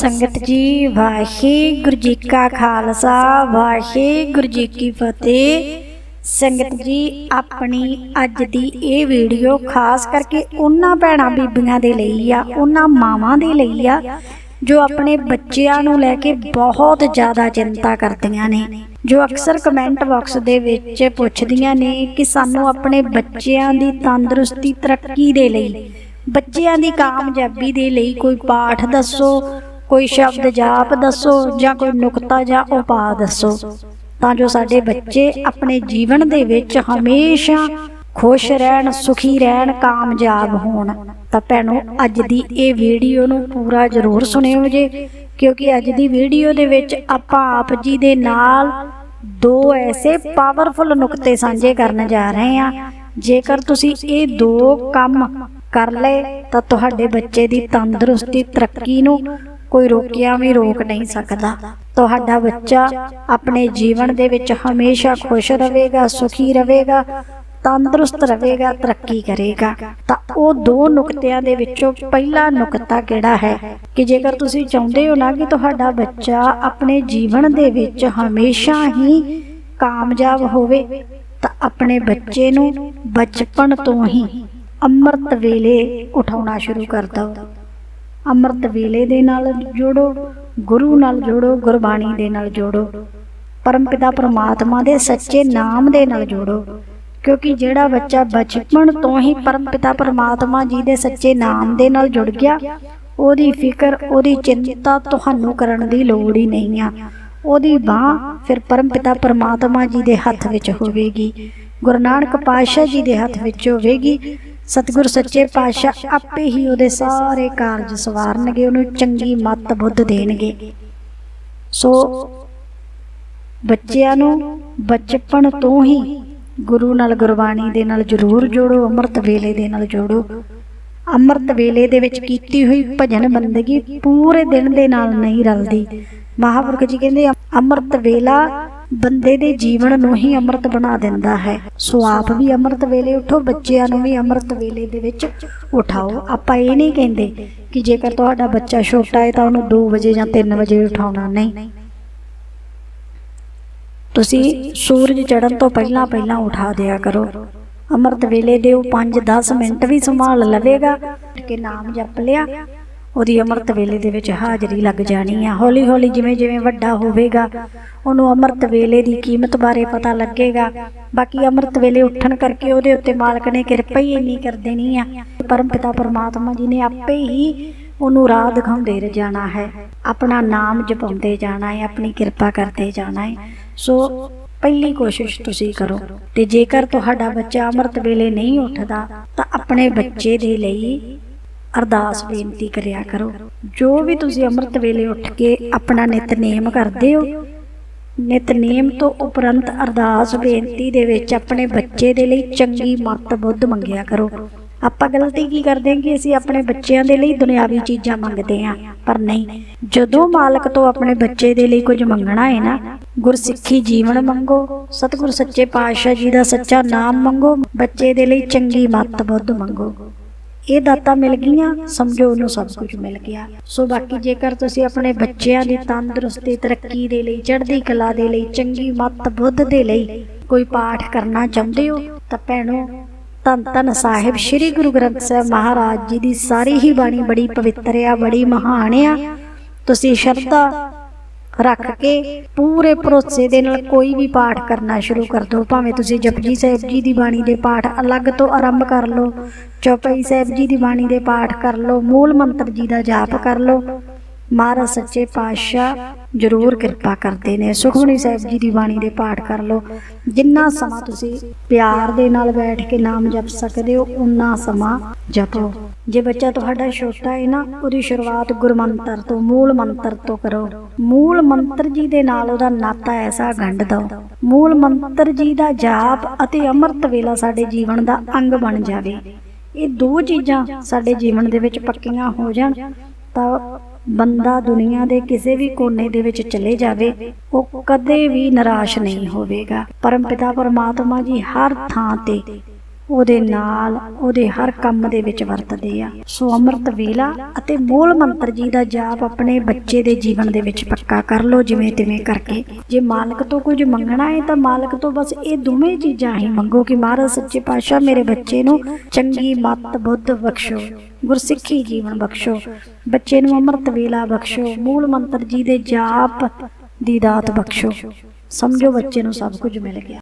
ਸੰਗਤ ਜੀ, ਵਾਹਿਗੁਰੂ ਜੀ ਕਾ ਖਾਲਸਾ, ਵਾਹਿਗੁਰੂ ਜੀ ਕੀ ਫਤਿਹ। ਸੰਗਤ ਜੀ, ਆਪਣੀ ਅੱਜ ਦੀ ਇਹ ਵੀਡੀਓ ਖਾਸ ਕਰਕੇ ਉਹਨਾਂ ਭੈਣਾਂ ਬੀਬੀਆਂ ਦੇ ਲਈ ਆ, ਉਹਨਾਂ ਮਾਵਾਂ ਦੇ ਲਈ ਆ, ਜੋ ਆਪਣੇ ਬੱਚਿਆਂ ਨੂੰ ਲੈ ਕੇ ਬਹੁਤ ਜ਼ਿਆਦਾ ਚਿੰਤਾ ਕਰਦੀਆਂ ਨੇ, ਜੋ ਅਕਸਰ ਕਮੈਂਟ ਬਾਕਸ ਦੇ ਵਿੱਚ ਪੁੱਛਦੀਆਂ ਨੇ ਕਿ ਸਾਨੂੰ ਆਪਣੇ ਬੱਚਿਆਂ ਦੀ ਤੰਦਰੁਸਤੀ ਤਰੱਕੀ ਦੇ ਲਈ, ਬੱਚਿਆਂ ਦੀ ਕਾਮਯਾਬੀ ਦੇ ਲਈ ਕੋਈ ਪਾਠ ਦੱਸੋ ਕੋਈ ਸ਼ਬਦ ਜਾਪ ਦੱਸੋ ਜਾਂ ਕੋਈ ਨੁਕਤਾ ਜਾਂ ਉਪਾਅ ਦੱਸੋ। ਤਾਂ ਜੋ ਸਾਡੇ ਬੱਚੇ ਆਪਣੇ ਜੀਵਨ ਦੇ ਵਿੱਚ ਹਮੇਸ਼ਾ ਖੁਸ਼ ਰਹਿਣ ਸੁਖੀ ਰਹਿਣ ਕਾਮਯਾਬ ਹੋਣ। ਤਾਂ ਭੈਣੋ ਅੱਜ ਦੀ ਇਹ ਵੀਡੀਓ ਨੂੰ ਪੂਰਾ ਜ਼ਰੂਰ ਸੁਣਿਓ ਜੇ ਕਿਉਂਕਿ ਅੱਜ ਦੀ ਵੀਡੀਓ ਦੇ ਵਿੱਚ ਆਪਾਂ ਆਪ ਜੀ ਦੇ ਨਾਲ ਦੋ ਐਸੇ ਪਾਵਰਫੁਲ ਨੁਕਤੇ ਸਾਂਝੇ ਕਰਨ ਜਾ ਰਹੇ ਹਾਂ। ਜੇਕਰ ਤੁਸੀਂ ਇਹ ਦੋ ਕੰਮ ਕਰ ਲਏ ਤਾਂ ਤੁਹਾਡੇ ਬੱਚੇ ਦੀ ਤੰਦਰੁਸਤੀ ਤਰੱਕੀ ਨੂੰ ਕੋਈ ਰੋਕਿਆ ਵੀ ਰੋਕ ਨਹੀਂ ਸਕਦਾ। ਤੁਹਾਡਾ ਬੱਚਾ ਆਪਣੇ ਜੀਵਨ ਦੇ ਵਿੱਚ ਹਮੇਸ਼ਾ ਖੁਸ਼ ਰਹੇਗਾ, ਸੁਖੀ ਰਹੇਗਾ, ਤੰਦਰੁਸਤ ਰਹੇਗਾ, ਤਰੱਕੀ ਕਰੇਗਾ। ਤਾਂ ਉਹ ਦੋ ਨੁਕਤਿਆਂ ਦੇ ਵਿੱਚੋਂ ਪਹਿਲਾ ਨੁਕਤਾ ਕਿਹੜਾ ਹੈ? ਕਿ ਜੇਕਰ ਤੁਸੀਂ ਚਾਹੁੰਦੇ ਹੋ ਨਾ ਕਿ ਤੁਹਾਡਾ ਬੱਚਾ ਆਪਣੇ ਜੀਵਨ ਦੇ ਵਿੱਚ ਹਮੇਸ਼ਾ ਹੀ ਕਾਮਯਾਬ ਹੋਵੇ, ਤਾਂ ਆਪਣੇ ਬੱਚੇ ਨੂੰ ਬਚਪਨ ਤੋਂ ਹੀ ਅੰਮ੍ਰਿਤ ਵੇਲੇ ਉਠਾਉਣਾ ਸ਼ੁਰੂ ਕਰ ਦਿਓ। ਅੰਮ੍ਰਿਤ ਵੇਲੇ ਦੇ ਨਾਲ ਜੋੜੋ, ਗੁਰੂ ਨਾਲ ਜੋੜੋ, ਗੁਰਬਾਣੀ ਦੇ ਨਾਲ ਜੋੜੋ ਪਰਮਪਿਤਾ ਪਰਮਾਤਮਾ ਦੇ ਸੱਚੇ ਨਾਮ ਦੇ ਨਾਲ ਜੋੜੋ, ਕਿਉਂਕਿ ਜਿਹੜਾ ਬੱਚਾ ਬਚਪਨ ਤੋਂ ਹੀ ਪਰਮਪਿਤਾ ਪ੍ਰਮਾਤਮਾ ਜੀ ਦੇ ਸੱਚੇ ਨਾਮ ਦੇ ਨਾਲ ਜੁੜ ਗਿਆ, ਉਹਦੀ ਫਿਕਰ, ਉਹਦੀ ਚਿੰਤਾ ਤੁਹਾਨੂੰ ਕਰਨ ਦੀ ਲੋੜ ਹੀ ਨਹੀਂ ਆ। ਉਹਦੀ ਬਾਹ ਫਿਰ ਪਰਮਪਿਤਾ ਪਰਮਾਤਮਾ ਜੀ ਦੇ ਹੱਥ ਵਿੱਚ ਹੋਵੇਗੀ, ਗੁਰੂ ਨਾਨਕ ਪਾਤਸ਼ਾਹ ਜੀ ਦੇ ਹੱਥ ਵਿੱਚ ਹੋਵੇਗੀ ਸਤਿਗੁਰ ਸੱਚੇ ਪਾਤਸ਼ਾਹ ਆਪੇ ਹੀ ਉਹਦੇ ਸਾਰੇ ਕਾਰਜ ਸਵਾਰਨਗੇ, ਉਹਨੂੰ ਚੰਗੀ ਮੱਤ ਬੁੱਧ ਦੇਣਗੇ। ਸੋ ਬੱਚਿਆਂ ਨੂੰ ਬਚਪਨ ਤੋਂ ਹੀ ਗੁਰੂ ਨਾਲ ਗੁਰਬਾਣੀ ਦੇ ਨਾਲ ਜ਼ਰੂਰ ਜੋੜੋ, ਅੰਮ੍ਰਿਤ ਵੇਲੇ ਦੇ ਨਾਲ ਜੋੜੋ। ਅੰਮ੍ਰਿਤ ਵੇਲੇ ਦੇ ਵਿੱਚ ਕੀਤੀ ਹੋਈ ਭਜਨ ਬੰਦਗੀ ਪੂਰੇ ਦਿਨ ਦੇ ਨਾਲ ਨਹੀਂ ਰਲਦੀ। ਮਹਾਪੁਰਖ ਜੀ ਕਹਿੰਦੇ, ਅੰਮ੍ਰਿਤ ਵੇਲਾ ਬੰਦੇ ਦੇ ਜੀਵਨ ਨੂੰ ਹੀ ਅੰਮ੍ਰਿਤ ਬਣਾ ਦਿੰਦਾ ਹੈ। ਸੋ ਆਪ ਵੀ ਅੰਮ੍ਰਿਤ ਵੇਲੇ ਉਠੋ, ਬੱਚਿਆਂ ਨੂੰ ਵੀ ਅੰਮ੍ਰਿਤ ਵੇਲੇ ਦੇ ਵਿੱਚ ਉਠਾਓ। ਆਪਾਂ ਇਹ ਨਹੀਂ ਕਹਿੰਦੇ ਕਿ ਜੇਕਰ ਤੁਹਾਡਾ ਬੱਚਾ ਛੋਟਾ ਹੈ ਤਾਂ ਉਹਨੂੰ 2 ਵਜੇ ਜਾਂ 3 ਵਜੇ ਉਠਾਉਣਾ ਨਹੀਂ। ਤੁਸੀਂ ਸੂਰਜ ਚੜ੍ਹਨ ਤੋਂ ਪਹਿਲਾਂ ਪਹਿਲਾਂ ਉਠਾ ਦਿਆ ਕਰੋ। ਅੰਮ੍ਰਿਤ ਵੇਲੇ ਦੇ ਉਹ 5-10 ਮਿੰਟ ਵੀ ਸੰਭਾਲ ਲਵੇਗਾ ਕਿ ਨਾਮ ਜਪ ਲਿਆ। ਉਹਦੀ ਅੰਮ੍ਰਿਤ ਵੇਲੇ ਦੇ ਵਿੱਚ ਹਾਜ਼ਰੀ ਲੱਗ ਜਾਣੀ ਆ। ਹੌਲੀ ਹੌਲੀ ਜਿਵੇਂ ਜਿਵੇਂ ਵੱਡਾ ਹੋਵੇਗਾ, ਉਹਨੂੰ ਅੰਮ੍ਰਿਤ ਵੇਲੇ ਦੀ ਕੀਮਤ ਬਾਰੇ ਪਤਾ ਲੱਗੇਗਾ। ਬਾਕੀ ਅੰਮ੍ਰਿਤ ਵੇਲੇ ਉੱਠਣ ਕਰਕੇ ਉਹਦੇ ਉੱਤੇ ਮਾਲਕ ਨੇ ਕਿਰਪਾ ਹੀ ਇੰਨੀ ਕਰ ਦੇਣੀ ਆ। ਪਰਮ ਪਿਤਾ ਪਰਮਾਤਮਾ ਜੀ ਨੇ ਆਪੇ ਹੀ ਉਹਨੂੰ ਰਾਹ ਦਿਖਾਉਂਦੇ ਜਾਣਾ ਹੈ। ਆਪਣਾ ਨਾਮ ਜਪਾਉਂਦੇ ਜਾਣਾ ਹੈ, ਆਪਣੀ ਕਿਰਪਾ ਕਰਦੇ ਜਾਣਾ ਹੈ। ਸੋ ਪਹਿਲੀ ਕੋਸ਼ਿਸ਼ ਤੁਸੀਂ ਕਰੋ ਤੇ ਜੇਕਰ ਤੁਹਾਡਾ ਬੱਚਾ ਅੰਮ੍ਰਿਤ ਵੇਲੇ ਨਹੀਂ ਉੱਠਦਾ, ਤਾਂ ਆਪਣੇ ਬੱਚੇ ਦੇ ਲਈ ਅਰਦਾਸ ਬੇਨਤੀ ਕਰਿਆ ਕਰੋ। ਜੋ ਵੀ ਤੁਸੀਂ ਅੰਮ੍ਰਿਤ ਵੇਲੇ ਉੱਠ ਕੇ ਆਪਣਾ ਨਿਤਨੇਮ ਕਰਦੇ ਹੋ ਨਿਤਨੇਮ ਤੋਂ ਉਪਰੰਤ ਅਰਦਾਸ ਬੇਨਤੀ ਦੇ ਵਿੱਚ ਆਪਣੇ ਬੱਚੇ ਦੇ ਲਈ ਚੰਗੀ ਮੱਤ ਬੁੱਧ ਮੰਗਿਆ ਕਰੋ। ਆਪਾਂ ਗਲਤੀ ਕੀ ਕਰਦੇ ਹਾਂ ਕਿ ਅਸੀਂ ਆਪਣੇ ਬੱਚਿਆਂ ਦੇ ਲਈ ਦੁਨਿਆਵੀ ਚੀਜ਼ਾਂ ਮੰਗਦੇ ਹਾਂ, ਪਰ ਨਹੀਂ। ਜਦੋਂ ਮਾਲਕ ਤੋਂ ਆਪਣੇ ਬੱਚੇ ਦੇ ਲਈ ਕੁਝ ਮੰਗਣਾ ਹੈ ਨਾ, ਗੁਰਸਿੱਖੀ ਜੀਵਨ ਮੰਗੋ, ਸਤਿਗੁਰ ਸੱਚੇ ਪਾਤਸ਼ਾਹ ਜੀ ਦਾ ਸੱਚਾ ਨਾਮ ਮੰਗੋ, ਬੱਚੇ ਦੇ ਲਈ ਚੰਗੀ ਮੱਤ ਬੁੱਧ ਮੰਗੋ। ਇਹ ਦਾਤਾ ਮਿਲ ਗਈਆਂ, ਸਮਝੋ ਉਹਨੂੰ ਸਭ ਕੁਝ ਮਿਲ ਗਿਆ। ਸੋ ਬਾਕੀ ਜੇਕਰ ਤੁਸੀਂ ਆਪਣੇ ਬੱਚਿਆਂ ਦੀ ਤੰਦਰੁਸਤੀ, ਤਰੱਕੀ ਦੇ ਲਈ, ਚੜ੍ਹਦੀ ਕਲਾ ਦੇ ਲਈ, ਚੰਗੀ ਮੱਤ ਬੁੱਧ ਦੇ ਲਈ ਕੋਈ ਪਾਠ ਕਰਨਾ ਚਾਹੁੰਦੇ ਹੋ, ਤਾਂ ਭੈਣੋ, ਧੰਨ ਧੰਨ ਸਾਹਿਬ ਸ੍ਰੀ ਗੁਰੂ ਗ੍ਰੰਥ ਸਾਹਿਬ ਮਹਾਰਾਜ ਜੀ ਦੀ ਸਾਰੀ ਹੀ ਬਾਣੀ ਬੜੀ ਪਵਿੱਤਰ ਆ, ਬੜੀ ਮਹਾਨ ਆ। ਤੁਸੀਂ ਸ਼ਰਧਾ ਰੱਖ ਕੇ ਪੂਰੇ ਭਰੋਸੇ ਦੇ ਨਾਲ ਕੋਈ ਵੀ ਪਾਠ ਕਰਨਾ ਸ਼ੁਰੂ ਕਰ ਦਿਓ ਭਾਵੇਂ ਤੁਸੀਂ ਜਪਜੀ ਸਾਹਿਬ ਜੀ ਦੀ ਬਾਣੀ ਦੇ ਪਾਠ ਅਲੱਗ ਤੋਂ ਆਰੰਭ ਕਰ ਲਓ, ਚੌਪਈ ਸਾਹਿਬ ਜੀ ਦੀ ਬਾਣੀ ਦੇ ਪਾਠ ਕਰ ਲਓ, ਮੂਲ ਮੰਤਰ ਜੀ ਦਾ ਜਾਪ ਕਰ ਲਓ, ਮਹਾਰਾਜ ਸੱਚੇ ਪਾਤਸ਼ਾਹ ਜ਼ਰੂਰ ਕਿਰਪਾ ਕਰਦੇ ਨੇ। ਸੁਖਮਨੀ ਸਾਹਿਬ ਜੀ ਦੀ ਬਾਣੀ ਦੇ ਪਾਠ ਕਰ ਲਓ। ਜਿੰਨਾ ਸਮਾਂ ਤੁਸੀਂ ਪਿਆਰ ਦੇ ਨਾਲ ਬੈਠ ਕੇ ਨਾਮ ਜਪ ਸਕਦੇ ਹੋ ਉਨਾ ਸਮਾਂ ਜਪੋ। ਜੇ ਬੱਚਾ ਤੁਹਾਡਾ ਛੋਟਾ ਹੈ ਨਾ, ਉਹਦੀ ਸ਼ੁਰੂਆਤ ਗੁਰਮੰਤਰ ਤੋਂ, ਮੂਲ ਮੰਤਰ ਤੋਂ ਕਰੋ। ਮੂਲ ਮੰਤਰ ਜੀ ਦੇ ਨਾਲ ਉਹਦਾ ਨਾਤਾ ਐਸਾ ਗੰਢ ਦਿਓ ਮੂਲ ਮੰਤਰ ਜੀ ਦਾ ਜਾਪ ਅਤੇ ਅੰਮ੍ਰਿਤ ਵੇਲਾ ਸਾਡੇ ਜੀਵਨ ਦਾ ਅੰਗ ਬਣ ਜਾਵੇ। ਇਹ ਦੋ ਚੀਜ਼ਾਂ ਸਾਡੇ ਜੀਵਨ ਦੇ ਵਿੱਚ ਪੱਕੀਆਂ ਹੋ ਜਾਣ, ਤਾਂ ਬੰਦਾ ਦੁਨੀਆ ਦੇ ਕਿਸੇ ਵੀ ਕੋਨੇ ਦੇ ਵਿੱਚ ਚਲੇ ਜਾਵੇ, ਉਹ ਕਦੇ ਵੀ ਨਿਰਾਸ਼ ਨਹੀਂ ਹੋਵੇਗਾ। ਪਰਮ ਪਿਤਾ ਪਰਮਾਤਮਾ ਜੀ ਹਰ ਥਾਂ ਤੇ ਉਹਦੇ ਨਾਲ ਉਹਦੇ ਹਰ ਕੰਮ ਦੇ ਵਿੱਚ ਵਰਤਦੇ ਆ। ਸੋ ਅੰਮ੍ਰਿਤ ਵੇਲਾ ਅਤੇ ਮੂਲ ਮੰਤਰ ਜੀ ਦਾ ਜਾਪ ਆਪਣੇ ਬੱਚੇ ਦੇ ਜੀਵਨ ਦੇ ਵਿੱਚ ਪੱਕਾ ਕਰ ਲਓ, ਜਿਵੇਂ ਤਿਵੇਂ ਕਰਕੇ। ਜੇ ਮਾਲਕ ਤੋਂ ਕੁਝ ਮੰਗਣਾ ਹੈ ਤਾਂ ਮਾਲਕ ਤੋਂ ਬਸ ਇਹ ਦੋਵੇਂ ਚੀਜ਼ਾਂ ਹੀ ਮੰਗੋ ਕਿ ਮਹਾਰਾਜ ਸੱਚੇ ਪਾਤਸ਼ਾਹ ਮੇਰੇ ਬੱਚੇ ਨੂੰ ਚੰਗੀ ਮੱਤ ਬੁੱਧ ਬਖਸ਼ੋ, ਗੁਰਸਿੱਖੀ ਜੀਵਨ ਬਖਸ਼ੋ, ਬੱਚੇ ਨੂੰ ਅੰਮ੍ਰਿਤ ਵੇਲਾ ਬਖਸ਼ੋ, ਮੂਲ ਮੰਤਰ ਜੀ ਦੇ ਜਾਪ ਦੀ ਦਾਤ ਬਖਸ਼ੋ। ਸਮਝੋ ਬੱਚੇ ਨੂੰ ਸਭ ਕੁਝ ਮਿਲ ਗਿਆ।